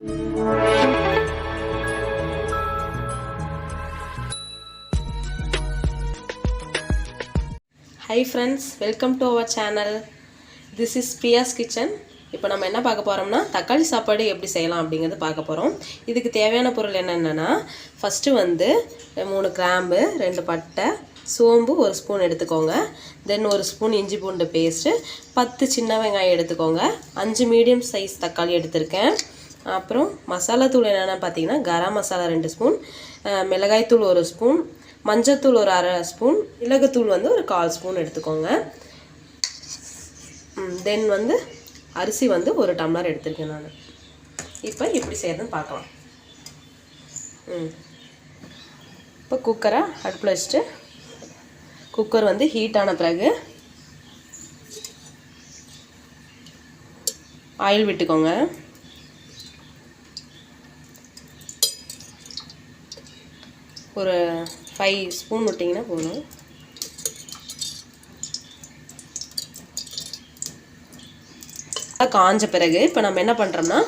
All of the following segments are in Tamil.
Hi friends welcome to our channel this is Priya's kitchen இப்போ நம்ம என்ன பார்க்க போகிறோம்னா தக்காளி சாப்பாடு எப்படி செய்யலாம் அப்படிங்கிறது பார்க்க போகிறோம் இதுக்கு தேவையான பொருள் என்னென்னா ஃபஸ்ட்டு வந்து மூணு கிராம்பு ரெண்டு பட்டை சோம்பு ஒரு ஸ்பூன் எடுத்துக்கோங்க. தென் ஒரு ஸ்பூன் இஞ்சி பூண்டு பேஸ்ட்டு பத்து சின்ன வெங்காயம் எடுத்துக்கோங்க. அஞ்சு மீடியம் சைஸ் தக்காளி எடுத்திருக்கேன். அப்புறம் மசாலா தூள் என்னென்னு பார்த்தீங்கன்னா கரம் மசாலா ரெண்டு ஸ்பூன் மிளகாய்த்தூள் ஒரு ஸ்பூன் மஞ்சத்தூள் ஒரு அரை ஸ்பூன் மிளகுத்தூள் வந்து ஒரு கால் ஸ்பூன் எடுத்துக்கோங்க. தென் வந்து அரிசி வந்து ஒரு டம்ளர் எடுத்திருக்கேன் நான். இப்போ எப்படி செய்யறதுன்னு பார்க்கலாம். ம். இப்போ குக்கரை அடுப்பில் வச்சுட்டு குக்கர் வந்து ஹீட் ஆன பிறகு ஆயில் விட்டுக்கோங்க. ஒரு ஃபைவ் ஸ்பூன் விட்டிங்கன்னா போதும். காஞ்ச பிறகு இப்போ நம்ம என்ன பண்ணுறோம்னா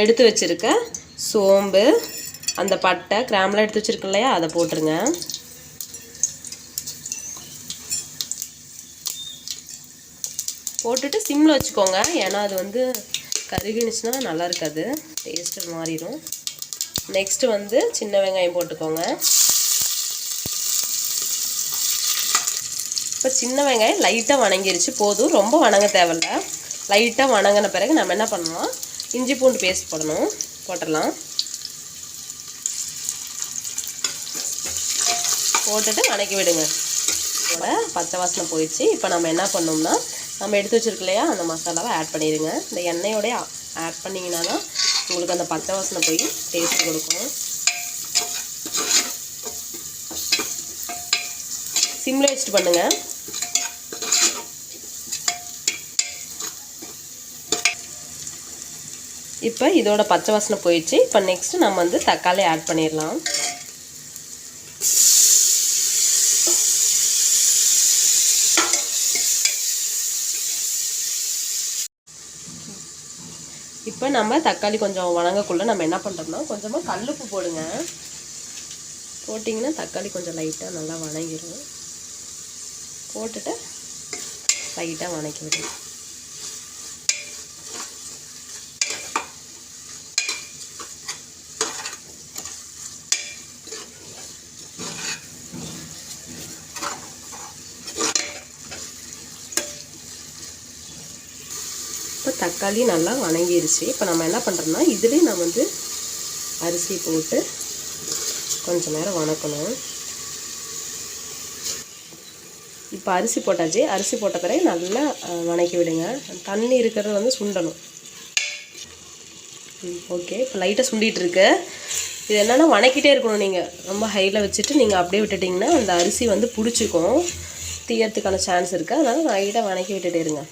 எடுத்து வச்சுருக்க சோம்பு அந்த பட்டை கிராம்லாம் எடுத்து வச்சுருக்கோம் இல்லையா அதை போட்டுருங்க. போட்டுட்டு சிம்மில் வச்சுக்கோங்க. ஏன்னா அது வந்து கருகினுச்சுன்னா நல்லா இருக்காது. டேஸ்ட்டு மாறிடும். நெக்ஸ்ட்டு வந்து சின்ன வெங்காயம் போட்டுக்கோங்க. இப்போ சின்ன வெங்காயம் லைட்டாக வணங்கிருச்சு. போதும். ரொம்ப வணங்க தேவையில்ல. லைட்டாக வணங்கின பிறகு நம்ம என்ன பண்ணலாம் இஞ்சி பூண்டு பேஸ்ட் போடணும். போட்டுடலாம். போட்டுட்டு வணக்கி விடுங்க. இதோட பச்சை வாசனை போயிடுச்சு. இப்போ நம்ம என்ன பண்ணோம்னா நம்ம எடுத்து வச்சிருக்க இல்லையா அந்த மசாலாவை ஆட் பண்ணிடுங்க. இந்த எண்ணெயோடய ஆட் பண்ணிங்கன்னா தான் உங்களுக்கு அந்த பச்சை வாசனை போய் டேஸ்ட் கொடுக்கும். சிம்மில் வச்சுட்டு பண்ணுங்கள் இப்போ இதோட பச்சை வாசனை போயிடுச்சு. இப்போ நெக்ஸ்ட்டு நம்ம வந்து தக்காளி ஆட் பண்ணிடலாம். இப்போ நம்ம தக்காளி கொஞ்சம் வணங்கக்குள்ளே நம்ம என்ன பண்ணுறோம்னா கொஞ்சமாக கல்லுப்பு போடுங்க. போட்டிங்கன்னா தக்காளி கொஞ்சம் லைட்டாக நல்லா வணங்கிடும் போட்டுட்டு லைட்டாக வணக்கி விடுங்க இப்போ தக்காளி நல்லா வணங்கிருச்சு. இப்போ நம்ம என்ன பண்ணுறோம்னா இதுலேயும் நம்ம வந்து அரிசி போட்டு கொஞ்ச நேரம் வணக்கணும். இப்போ அரிசி போட்டாச்சு. அரிசி போட்ட பிறகு நல்லா வணக்கி விடுங்க. தண்ணி இருக்கிறது வந்து சுண்டணும். ஓகே. இப்போ லைட்டாக சுண்டிகிட்டு இருக்கு இது என்னென்னா வணக்கிட்டே இருக்கணும் நீங்கள் ரொம்ப ஹையில் வச்சுட்டு நீங்கள் அப்படியே விட்டுட்டிங்கன்னா அந்த அரிசி வந்து பிடிச்சிக்கும். தீயறதுக்கான சான்ஸ் இருக்குது அதனால் லைட்டாக வணக்கி விட்டுட்டே இருங்க.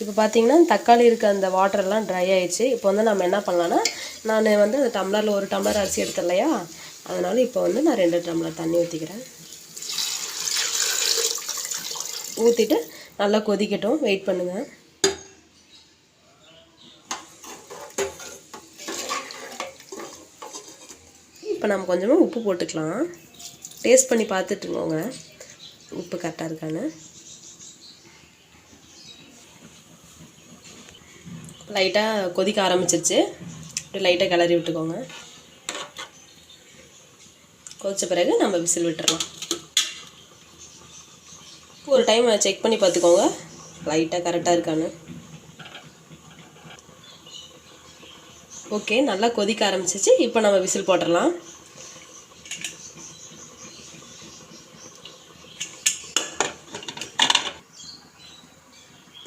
இப்போ பார்த்தீங்கன்னா தக்காளி இருக்க அந்த வாட்டர்லாம் ட்ரை ஆயிடுச்சு. இப்போ வந்து நம்ம என்ன பண்ணலான்னா நான் வந்து அந்த டம்ளரில் ஒரு டம்ளர் அரிசி எடுத்தேன் இல்லையா? அதனால் இப்போ வந்து நான் ரெண்டு டம்ளர் தண்ணி ஊற்றிக்கிறேன் ஊற்றிட்டு நல்லா கொதிக்கட்டும். வெயிட் பண்ணுங்கள் இப்போ நம்ம கொஞ்சமாக உப்பு போட்டுக்கலாம். டேஸ்ட் பண்ணி பார்த்துட்டுங்கோங்க உப்பு கரெக்டாக இருக்கான்னு. லைட்டாக கொதிக்க ஆரம்பிச்சிருச்சு. இப்படி லைட்டாக கிளறி விட்டுக்கோங்க. கொதித்த பிறகு நம்ம விசில் விட்டுறலாம். ஒரு டைம் செக் பண்ணி பார்த்துக்கோங்க. லைட்டாக கரெக்டாக இருக்கான்னு. ஓகே நல்லா கொதிக்க ஆரம்பிச்சிச்சு இப்போ நம்ம விசில் போட்டுடலாம்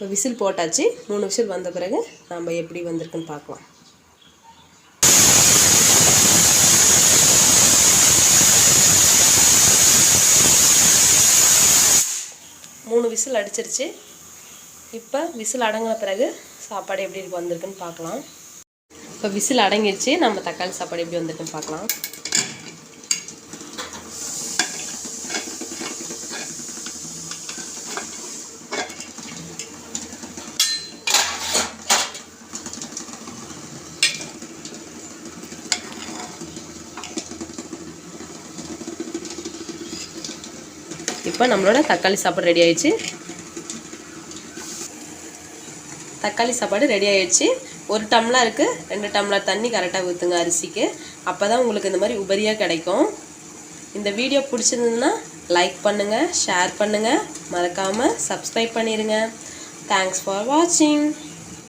இப்போ விசில் போட்டாச்சு. மூணு விசில் வந்த பிறகு நம்ம எப்படி வந்திருக்குன்னு பார்க்கலாம். மூணு விசில் அடிச்சிருச்சு. இப்போ விசில் அடங்கின பிறகு சாப்பாடு எப்படி இருக்கு வந்திருக்குன்னு பார்க்கலாம். இப்போ விசில் அடங்கிருச்சு. நம்ம தக்காளி சாப்பாடு எப்படி வந்திருக்குன்னு பார்க்கலாம். இப்போ நம்மளோட தக்காளி சாப்பாடு ரெடி ஆயிடுச்சு. தக்காளி சாப்பாடு ரெடி ஆயிடுச்சு. ஒரு டம்ளருக்கு ரெண்டு டம்ளர் தண்ணி கரெக்டாக ஊற்றுங்க அரிசிக்கு. அப்போ தான் உங்களுக்கு இந்த மாதிரி உபரியாக கிடைக்கும். இந்த வீடியோ பிடிச்சிருந்ததுன்னா லைக் பண்ணுங்கள் ஷேர் பண்ணுங்கள் மறக்காமல் சப்ஸ்கிரைப் பண்ணிடுங்க தேங்க்ஸ் ஃபார் வாட்சிங்